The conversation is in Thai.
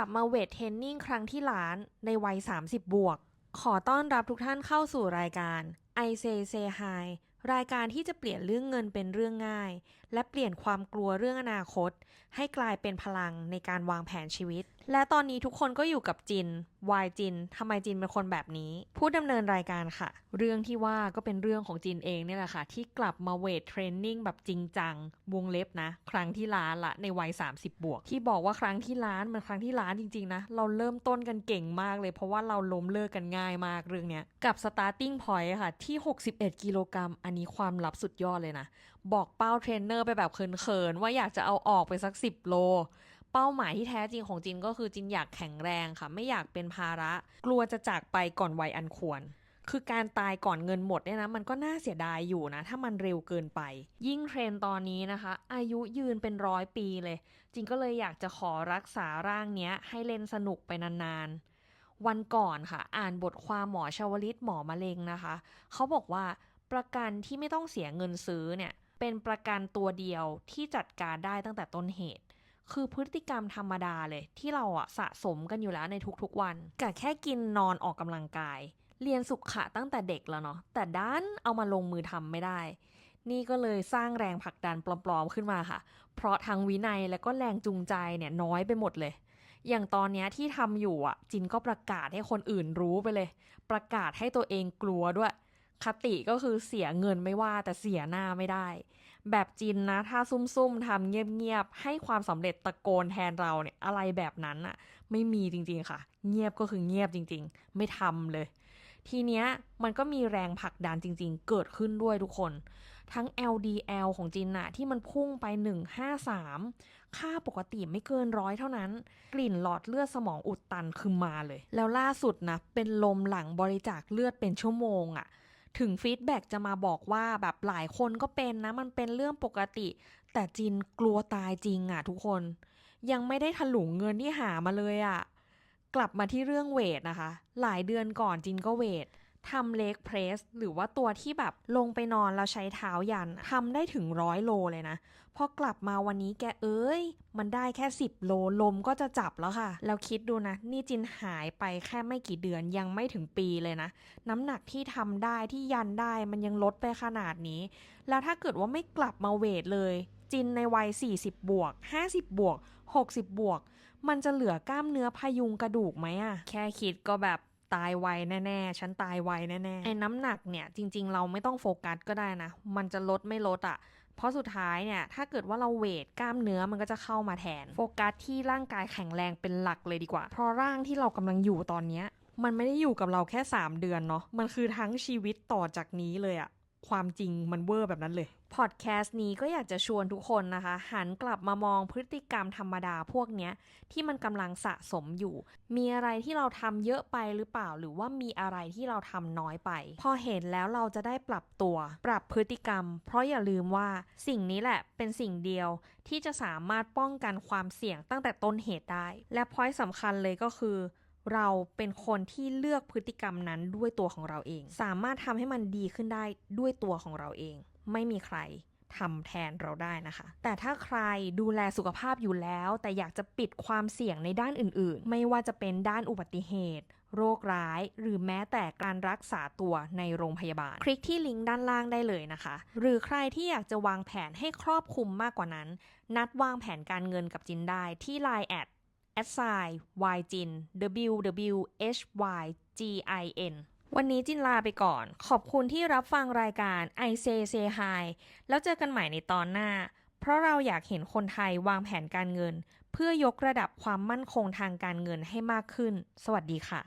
ลับมาเวทเทรนนิ่งครั้งที่ล้านในวัย 30 บวก ขอต้อนรับทุกท่านเข้าสู่รายการ I Say Say Hi รายการที่จะเปลี่ยนเรื่องเงินเป็นเรื่องง่าย และเปลี่ยนความกลัวเรื่องอนาคต ให้กลายเป็นพลังในการวางแผนชีวิต และตอนนี้ทุกคนก็อยู่กับจินวายจินทำไมจินเป็นคนแบบนี้ ผู้ดำเนินรายการค่ะ เรื่องที่ว่าก็เป็นเรื่องของจินเองเนี่ยแหละค่ะ ที่กลับมาเวทเทรนนิ่งแบบจริงจัง วงเล็บนะ ครั้งที่ล้านละในวัย 30 บวก ที่บอกว่าครั้งที่ล้านมันครั้งที่ล้านจริง ๆ นะ เราเริ่มต้นกันเก่งมากเลย เพราะว่าเราล้มเลิกกันง่ายมากเรื่องเนี้ยกับ starting point ค่ะ ที่ 61 กิโลกรัม อันนี้ความลับสุดยอดเลยนะ บอกเป้าเทรนเนอร์ไปแบบเขินๆว่าอยากจะเอาออกไปสัก 10 โล เป้าหมายที่แท้จริงของจินก็คือจินอยากแข็งแรงค่ะ ไม่อยากเป็นภาระ กลัวจะจากไปก่อนวัยอันควร คือการตายก่อนเงินหมดเนี่ยนะ มันก็น่าเสียดายอยู่นะ ถ้ามันเร็วเกินไป ยิ่งเทรนตอนนี้นะคะ อายุยืนเป็นร้อยปีเลย จินก็เลยอยากจะขอรักษาร่างเนี้ย ให้เล่นสนุกไปนานๆ วันก่อนค่ะ อ่านบทความหมอชาวลิตหมอมะเร็งนะคะ เขาบอกว่าประกันที่ไม่ต้องเสียเงินซื้อเนี่ยเป็นประกันตัวเดียวที่จัดการได้ตั้งแต่ต้นเหตุ คือพฤติกรรมธรรมดาเลย ที่เราอะสะสมกันอยู่แล้วในทุกๆวันกับแค่กินนอนออกกำลังกาย เรียนสุขะตั้งแต่เด็กแล้วเนาะแต่ด้านเอามาลงมือทำไม่ได้ นี่ก็เลยสร้างแรงผลักดันปลอมๆขึ้นมาค่ะ เพราะทั้งวินัยและก็แรงจูงใจเนี่ยน้อยไปหมดเลยอย่างตอนนี้ที่ทำอยู่อะ จินก็ประกาศให้คนอื่นรู้ไปเลย ประกาศให้ตัวเองกลัวด้วย คติก็คือเสียเงินไม่ว่าแต่เสียหน้าไม่ได้ แบบจินนะ ถ้าซุ่มๆทำเงียบๆให้ความสำเร็จตะโกนแทนเราเนี่ยอะไรแบบนั้นอะไม่มีจริงๆค่ะ เงียบก็คือเงียบจริง ๆ ไม่ทำเลย ทีเนี้ยมันก็มีแรงผลักดันจริง ๆ เกิดขึ้นด้วยทุกคน ทั้ง LDL ของจินอะที่มันพุ่งไป 153 ค่าปกติไม่เกินร้อยเท่านั้น กลิ่นหลอดเลือดสมองอุดตันคือมาเลย แล้วล่าสุดนะเป็นลมหลังบริจาคเลือดเป็นชั่วโมงอะ ถึงฟีดแบ็กจะมาบอกว่าแบบหลายคนก็เป็นนะ มันเป็นเรื่องปกติ แต่จินกลัวตายจริงอะทุกคน ยังไม่ได้ถลุงเงินที่หามาเลยอะกลับมาที่เรื่องเวทนะคะ หลายเดือนก่อนจินก็เวท ทำเล็กเพรสหรือว่าตัวที่แบบลงไปนอนแล้วใช้เท้ายันทำได้ถึงร้อยโลเลยนะ พอกลับมาวันนี้แกเอ้ย มันได้แค่ 10 โลลมก็จะจับแล้วค่ะแล้วคิดดูนะ นี่จินหายไปแค่ไม่กี่เดือนยังไม่ถึงปีเลยนะ น้ำหนักที่ทำได้ที่ยันได้มันยังลดไปขนาดนี้ แล้วถ้าเกิดว่าไม่กลับมาเวทเลย จินในวัย 40 บวก 50 บวก 60 บวก มันจะเหลือกล้ามเนื้อพยุงกระดูกไหมอะแค่คิดก็แบบ ตายไวแน่ๆ ฉันตายไวแน่ๆ ไอ้น้ำหนักเนี่ยจริง ๆ เราไม่ต้องโฟกัสก็ได้นะ มันจะลดไม่ลดอะเพราะสุดท้ายเนี่ย ถ้าเกิดว่าเราเวทกล้ามเนื้อมันก็จะเข้ามาแทน โฟกัสที่ร่างกายแข็งแรงเป็นหลักเลยดีกว่า เพราะร่างที่เรากำลังอยู่ตอนเนี้ย มันไม่ได้อยู่กับเราแค่ 3 เดือนเนาะ มันคือทั้งชีวิตต่อจากนี้เลยอะ ความจริงมันเวอร์แบบนั้นเลย พอดแคสต์นี้ก็อยากจะชวนทุกคนนะคะ หันกลับมามองพฤติกรรมธรรมดาพวกเนี้ย ที่มันกำลังสะสมอยู่ มีอะไรที่เราทำเยอะไปหรือเปล่า หรือว่ามีอะไรที่เราทำน้อยไป พอเห็นแล้วเราจะได้ปรับตัว ปรับพฤติกรรม เพราะอย่าลืมว่าสิ่งนี้แหละเป็นสิ่งเดียวที่จะสามารถป้องกันความเสี่ยงตั้งแต่ต้นเหตุได้ และพอยต์สำคัญเลยก็คือ เราเป็นคนที่เลือกพฤติกรรมนั้นด้วยตัวของเราเอง สามารถทำให้มันดีขึ้นได้ด้วยตัวของเราเอง ไม่มีใครทำแทนเราได้นะคะ แต่ถ้าใครดูแลสุขภาพอยู่แล้ว แต่อยากจะปิดความเสี่ยงในด้านอื่น ๆ ไม่ว่าจะเป็นด้านอุบัติเหตุ โรคร้าย หรือแม้แต่การรักษาตัวในโรงพยาบาล คลิกที่ลิงก์ด้านล่างได้เลยนะคะ หรือใครที่อยากจะวางแผนให้ครอบคลุมมากกว่านั้น นัดวางแผนการเงินกับจินได้ที่ Line แอด a s i yjin w w h y g i n วันนี้จินลาไปก่อน ขอบคุณที่รับฟังรายการ I say say hi แล้วเจอกันใหม่ในตอนหน้า เพราะเราอยากเห็นคนไทยวางแผนการเงิน เพื่อยกระดับความมั่นคงทางการเงินให้มากขึ้น สวัสดีค่ะ